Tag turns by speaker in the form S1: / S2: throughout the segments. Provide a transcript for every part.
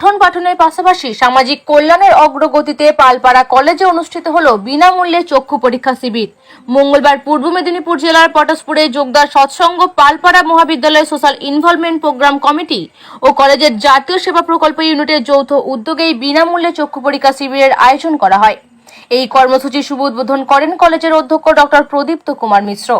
S1: পঠন পাঠনের পাশাপাশি সামাজিক কল্যাণের অগ্রগতিতে পালপাড়া কলেজে অনুষ্ঠিত হল বিনামূল্যে চক্ষু পরীক্ষা শিবির। মঙ্গলবার পূর্ব মেদিনীপুর জেলার পটাশপুরে যোগদার Satsanga Palpara Mahavidyalaya social involvement programme committee ও কলেজের জাতীয় সেবা প্রকল্প ইউনিটের যৌথ উদ্যোগেই বিনামূল্যে চক্ষু পরীক্ষা শিবিরের আয়োজন করা হয়। এই কর্মসূচি শুভ উদ্বোধন করেন কলেজের অধ্যক্ষ ডক্টর প্রদীপ্ত কুমার মিশ্র।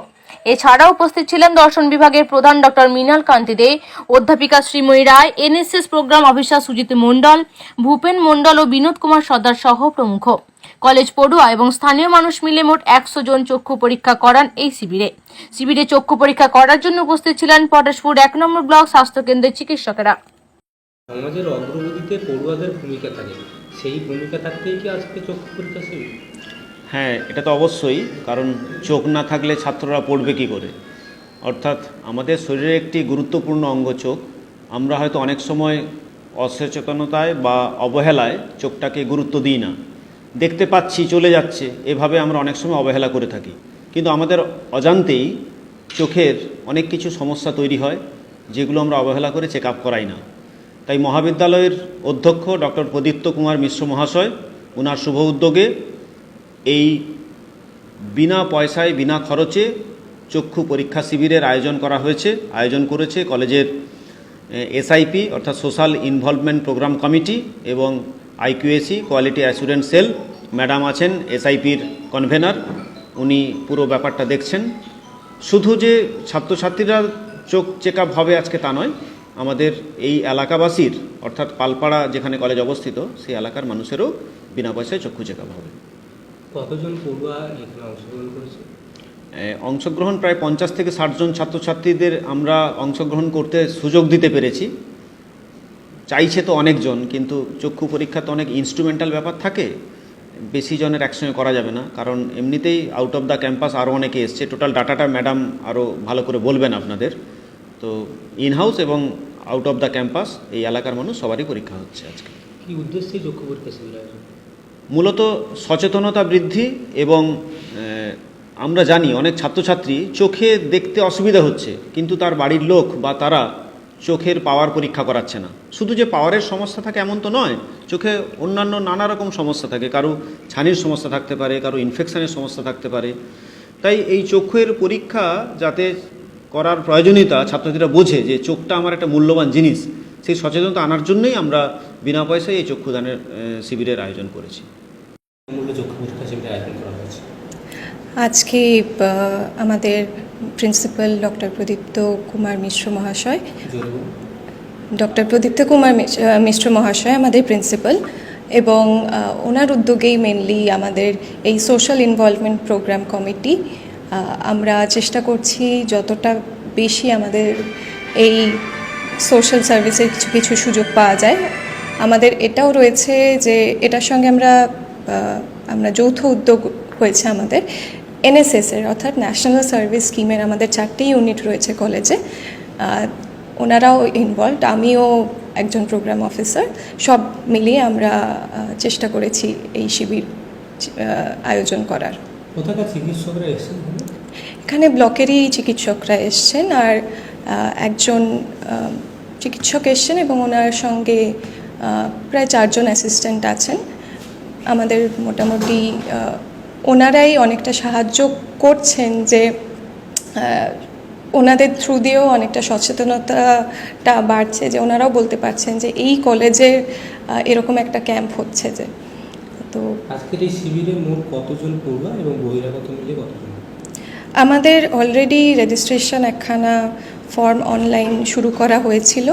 S1: এছাড়া উপস্থিত ছিলেন দর্শন বিভাগের প্রধান ডক্টর মৃণাল কান্তি দে, অধ্যাপিকা Sreemoyee Roy, NSS programme officer Sujit Mondal, Bhupen Mondal ও বিনোদ কুমার সর্দার সহ প্রমুখ। কলেজ পড়ুয়া এবং স্থানীয় মানুষ মিলে মোট একশো জন চক্ষু পরীক্ষা করান এই শিবিরে। শিবিরে চক্ষু পরীক্ষা করার জন্য উপস্থিত ছিলেন পটাশপুর এক নম্বর ব্লক স্বাস্থ্যকেন্দ্রের চিকিৎসকেরা।
S2: সমাজের অগ্রগতিতে পড়ুয়াদের ভূমিকা থাকে। সেই ভূমিকা থাকতেই কি আজকে চক্ষু পরীক্ষা শিবির?
S3: হ্যাঁ এটা তো অবশ্যই, কারণ চোখ না থাকলে ছাত্ররা পড়বে কি করে? অর্থাৎ আমাদের শরীরে একটি গুরুত্বপূর্ণ অঙ্গ চোখ, আমরা হয়তো অনেক সময় অসচেতনতায় বা অবহেলায় চোখটাকে গুরুত্ব দিই না। দেখতে পাচ্ছি, চলে যাচ্ছে, এভাবে আমরা অনেক সময় অবহেলা করে থাকি। কিন্তু আমাদের অজান্তেই চোখের অনেক কিছু সমস্যা তৈরি হয়, যেগুলো আমরা অবহেলা করে চেক করাই না। তাই মহাবিদ্যালয়ের অধ্যক্ষ ডক্টর প্রদীপ্ত কুমার মিশ্র মহাশয় ওনার শুভ উদ্যোগে এই বিনা পয়সায়, বিনা খরচে চক্ষু পরীক্ষা শিবিরের আয়োজন করা হয়েছে, আয়োজন করেছে কলেজের এসআইপি অর্থাৎ সোশ্যাল ইনভলভমেন্ট প্রোগ্রাম কমিটি এবং IQAC, quality assurance cell. Madam আছেন এসআইপির কনভেনার, উনি পুরো ব্যাপারটা দেখছেন। শুধু যে ছাত্রছাত্রীরা চোখ চেক হবে আজকে তা নয়, আমাদের এই এলাকাবাসীর, অর্থাৎ পালপাড়া যেখানে কলেজ অবস্থিত, সেই এলাকার মানুষেরও বিনা পয়সায় চক্ষু চেক হবে।
S2: কতজন পড়ুয়া এখানে অংশগ্রহণ করেছে?
S3: অংশগ্রহণ প্রায় পঞ্চাশ থেকে ষাটজন ছাত্রছাত্রীদের আমরা অংশগ্রহণ করতে সুযোগ দিতে পেরেছি। চাইছে তো অনেকজন কিন্তু চক্ষু পরীক্ষা তো অনেক ইনস্ট্রুমেন্টাল ব্যাপার থাকে বেশি জনের একসঙ্গে করা যাবে না কারণ এমনিতেই আউট অফ দ্য ক্যাম্পাস আরও অনেকে এসছে। টোটাল ডাটাটা ম্যাডাম আরও ভালো করে বলবেন আপনাদের। তো ইন হাউস এবং আউট অফ দ্য ক্যাম্পাস এই এলাকার মানুষ সবারই পরীক্ষা হচ্ছে আজকে।
S2: কি উদ্দেশ্যে চক্ষু পরীক্ষা শিবির
S3: মূলত সচেতনতা বৃদ্ধি এবং আমরা জানি অনেক ছাত্রছাত্রী চোখে দেখতে অসুবিধা হচ্ছে, কিন্তু তার বাড়ির লোক বা তারা চোখের পাওয়ার পরীক্ষা করাচ্ছে না। শুধু যে পাওয়ারের সমস্যা থাকে এমন তো নয়, চোখে অন্যান্য নানা রকম সমস্যা থাকে, কারও ছানির সমস্যা থাকতে পারে, কারও ইনফেকশানের সমস্যা থাকতে পারে। তাই এই চোখের পরীক্ষা যাতে করার প্রয়োজনীয়তা ছাত্রছাত্রীরা বোঝে যে চোখটা আমার একটা মূল্যবান জিনিস, সেই সচেতনতা আনার জন্যই আমরা বিনা পয়সায় এই চক্ষুদানের শিবিরের আয়োজন করেছি।
S4: আজকে আমাদের প্রিন্সিপাল ডক্টর প্রদীপ্ত কুমার মিশ্র মহাশয় ডক্টর প্রদীপ্ত কুমার মিশ্র মহাশয় আমাদের প্রিন্সিপাল এবং ওনার উদ্যোগেই মেনলি আমাদের এই সোশ্যাল ইনভলভমেন্ট প্রোগ্রাম কমিটি আমরা চেষ্টা করছি যতটা বেশি আমাদের এই সোশ্যাল সার্ভিসের কিছু কিছু সুযোগ পাওয়া যায়। আমাদের এটাও রয়েছে যে এটার সঙ্গে আমরা আমরা যৌথ উদ্যোগ হয়েছে আমাদের এনএসএসের অর্থাৎ ন্যাশনাল সার্ভিস স্কিমের আমাদের চারটি ইউনিট রয়েছে কলেজে ওনারাও ইনভলভড আমিও একজন প্রোগ্রাম অফিসার সব মিলিয়ে আমরা চেষ্টা করেছি এই শিবির আয়োজন করার
S2: এখানে?
S4: ব্লকেরই চিকিৎসকরা এসছেন আর একজন চিকিৎসক এসছেন এবং ওনার সঙ্গে প্রায় চারজন অ্যাসিস্ট্যান্ট আছেন। আমাদের মোটামুটি ওনারাই অনেকটা সাহায্য করছেন যে ওনাদের থ্রু দিয়েও অনেকটা সচেতনতাটা বাড়ছে যে ওনারাও বলতে পারছেন যে এই কলেজে এরকম একটা ক্যাম্প হচ্ছে যে। তো
S2: আজকের এই শিবিরে মোট কতজন পড়ুয়া এবং বহিরাগত মিলে কতজন?
S4: আমাদের অলরেডি রেজিস্ট্রেশন একখানা ফর্ম অনলাইন শুরু করা হয়েছিল।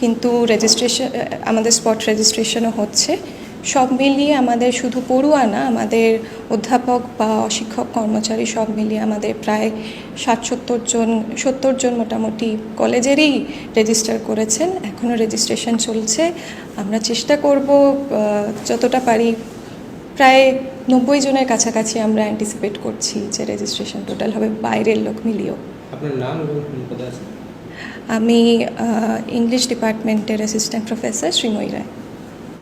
S4: কিন্তু রেজিস্ট্রেশন আমাদের স্পট রেজিস্ট্রেশনও হচ্ছে। সব মিলিয়ে আমাদের শুধু পড়ুয়া না, আমাদের অধ্যাপক বা অশিক্ষক, কর্মচারী সব মিলিয়ে আমাদের প্রায় ষাট সত্তর জন সত্তর জন মোটামুটি কলেজেরই রেজিস্টার করেছেন। এখনও রেজিস্ট্রেশন চলছে। আমরা চেষ্টা করব যতটা পারি, প্রায় নব্বই জনের কাছাকাছি আমরা অ্যান্টিসিপেট করছি যে রেজিস্ট্রেশন টোটাল হবে বাইরের লোক মিলিয়েও।
S2: আপনার নাম এবং
S4: আমি ইংলিশ ডিপার্টমেন্টের অ্যাসিস্ট্যান্ট প্রফেসর শ্রীময়ী রায়।